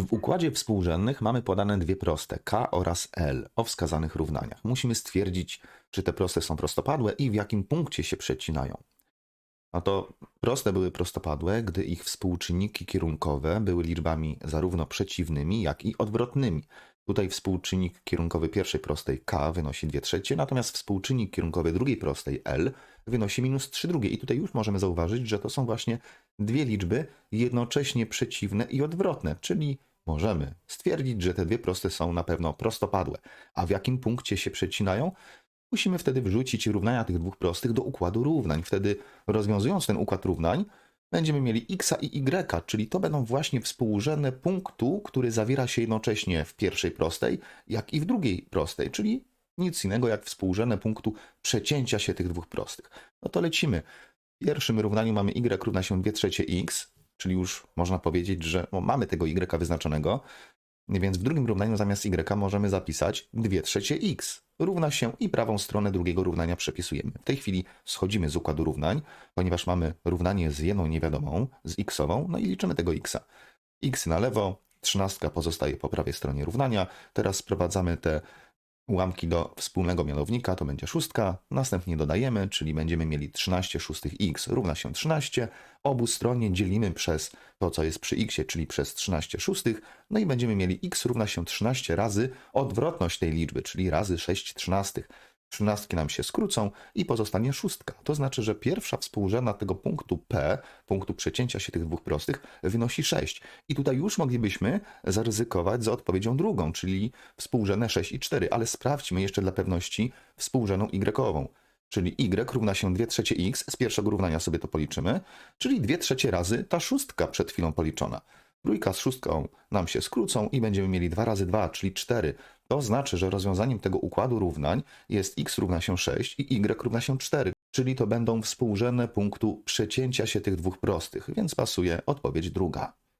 W układzie współrzędnych mamy podane dwie proste k oraz l o wskazanych równaniach. Musimy stwierdzić, czy te proste są prostopadłe i w jakim punkcie się przecinają. No to proste były prostopadłe, gdy ich współczynniki kierunkowe były liczbami zarówno przeciwnymi, jak i odwrotnymi. Tutaj współczynnik kierunkowy pierwszej prostej k wynosi 2 trzecie, natomiast współczynnik kierunkowy drugiej prostej l wynosi minus 3 drugie. I tutaj już możemy zauważyć, że to są właśnie dwie liczby jednocześnie przeciwne i odwrotne, czyli możemy stwierdzić, że te dwie proste są na pewno prostopadłe. A w jakim punkcie się przecinają? Musimy wtedy wrzucić równania tych dwóch prostych do układu równań. Wtedy rozwiązując ten układ równań, będziemy mieli x i y, czyli to będą właśnie współrzędne punktu, który zawiera się jednocześnie w pierwszej prostej, jak i w drugiej prostej, czyli nic innego jak współrzędne punktu przecięcia się tych dwóch prostych. No to lecimy. W pierwszym równaniu mamy y równa się 2 trzecie x, czyli już można powiedzieć, że no, mamy tego y wyznaczonego, więc w drugim równaniu zamiast y możemy zapisać 2 trzecie x równa się i prawą stronę drugiego równania przepisujemy. W tej chwili schodzimy z układu równań, ponieważ mamy równanie z jedną niewiadomą, z x-ową, no i liczymy tego x-a. x na lewo, trzynastka pozostaje po prawej stronie równania. Teraz sprowadzamy te ułamki do wspólnego mianownika, to będzie szóstka. Następnie dodajemy, czyli będziemy mieli 13 szóstych x równa się 13. Obu stronie dzielimy przez to, co jest przy x, czyli przez 13 szóstych. No i będziemy mieli x równa się 13 razy odwrotność tej liczby, czyli razy 6 trzynastych. Trzynastki nam się skrócą i pozostanie szóstka. To znaczy, że pierwsza współrzędna tego punktu P, punktu przecięcia się tych dwóch prostych, wynosi 6. I tutaj już moglibyśmy zaryzykować za odpowiedzią drugą, czyli współrzędne 6 i 4, ale sprawdźmy jeszcze dla pewności współrzędną y-ową. Czyli y równa się 2 trzecie x, z pierwszego równania sobie to policzymy, czyli 2 trzecie razy ta szóstka przed chwilą policzona. Trójka z szóstką nam się skrócą i będziemy mieli 2 razy 2, czyli 4. To znaczy, że rozwiązaniem tego układu równań jest x równa się 6 i y równa się 4, czyli to będą współrzędne punktu przecięcia się tych dwóch prostych, więc pasuje odpowiedź druga.